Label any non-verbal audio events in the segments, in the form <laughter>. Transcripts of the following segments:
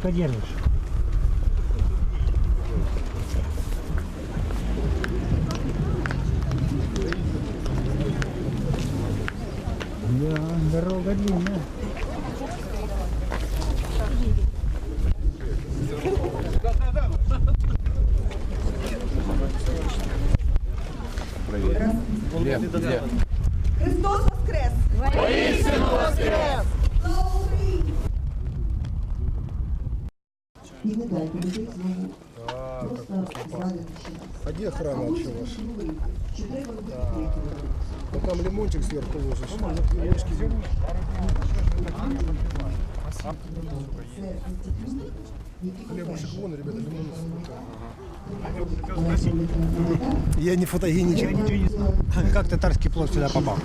Крепко держишь. Да, дорога длинная. Христос Воскрес! Воістину Воскрес! Не дайте людей знову просто. А где охрана вообще ваша? Що треба робити Ну там лимончик сверху ложишь. Це які Хлебушек вон, ребята, лимон. Я не фотогеничен. Как татарский плод сюда попал?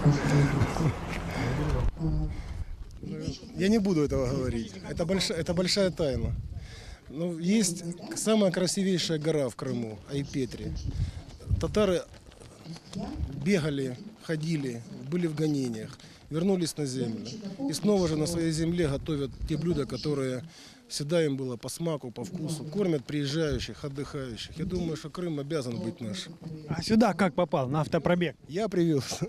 Я не буду этого говорить. Это большая, это большая тайна. Ну, есть самая красивейшая гора в Крыму, Айпетри. Татары бегали, ходили, были в гонениях, вернулись на землю. И снова же на своей земле готовят те блюда, которые всегда им было по смаку, по вкусу. Кормят приезжающих, отдыхающих. Я думаю, что Крым обязан быть нашим. А сюда как попал? На автопробег. Я привез.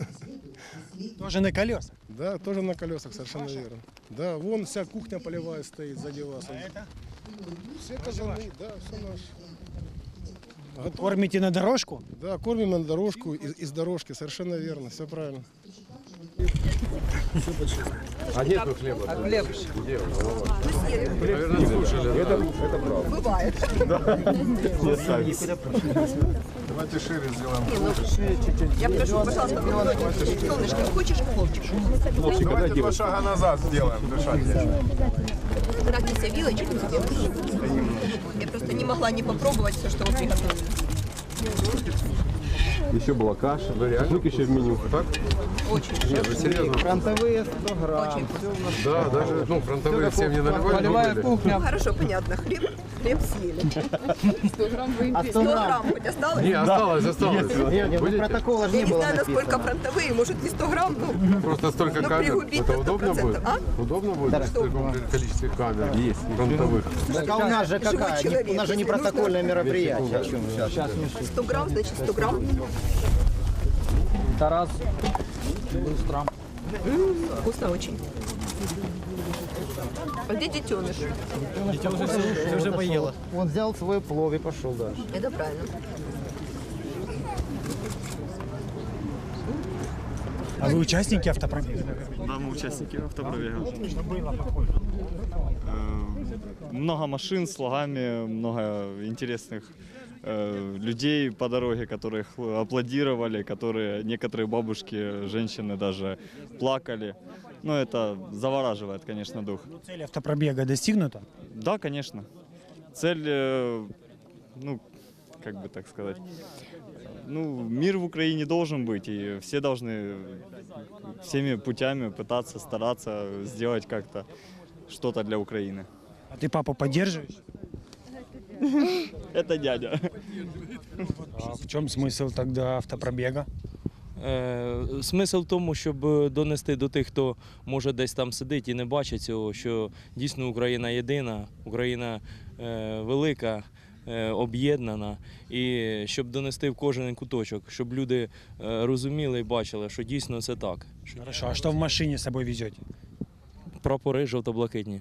Тоже на колесах. Да, тоже на колесах, совершенно верно. Да, вон вся кухня полевая стоит сзади вас. Это? Все казаны, да, все наше. Кормите на дорожку? Да, кормим на дорожку, из, из дорожки, совершенно верно, все правильно. А нет ну хлеба? А хлеб? Где? Наверное, слушали. Это, это правда. Буває. Давайте шире сделаем. Я прошу, пожалуйста, солнышко, хочешь хлопчик? Давайте два шага назад сделаем, дышать. Нравится вилочку? Я просто не могла не попробовать все, что вы приготовили. Еще была каша. Шашлык еще в меню. Так? Очень. Нет, вы серьезно? Фронтовые 100 грамм. Очень. Да, даже ну, фронтовые всем не наливали. Полевая не были. Ну, кухня. хорошо, понятно. Хлеб, хлеб съели. А 100 100 грамм? грамм хоть осталось? Не, осталось, осталось. Нет, нет, ну, протокола же Я не не было знаю, насколько фронтовые, может не 100 грамм, ну, Просто столько Ну, камер. Это удобно 100%, будет? а? Удобно будет в таком количестве камер? Есть. Фронтовых. Так а у нас же какая? У нас же не протокольное мероприятие. Вы сейчас? 100 грамм, значит 100 грамм. Тарас. Быстро. Вкусно очень. А где детеныш? Ты уже поела. Он взял свой плов и пошел дальше. Это правильно. А вы участники автопробега? Да, мы участники автопробега. Что было похоже? Э, Много машин с логами, много интересных э, людей по дороге, которых аплодировали, которые некоторые бабушки, женщины даже плакали. Ну, это завораживает, конечно, дух. Цель автопробега достигнута? Да, конечно. Цель, э, ну, как бы так сказать, ну, мир в Украине должен быть, и все должны всеми путями пытаться, стараться сделать как-то что-то для Украины. А ты папу поддерживаешь? <laughs> Это дядя. А в чем смысл тогда автопробега? Е, Смисл в тому, щоб донести до тих, хто може десь там сидить і не бачить цього, що дійсно Україна єдина, Україна е, велика, е, об'єднана, і щоб донести в кожен куточок, щоб люди е, розуміли і бачили, що дійсно це так. Хорошо, а что в машине с собой везете? Прапори жовто-блакитні.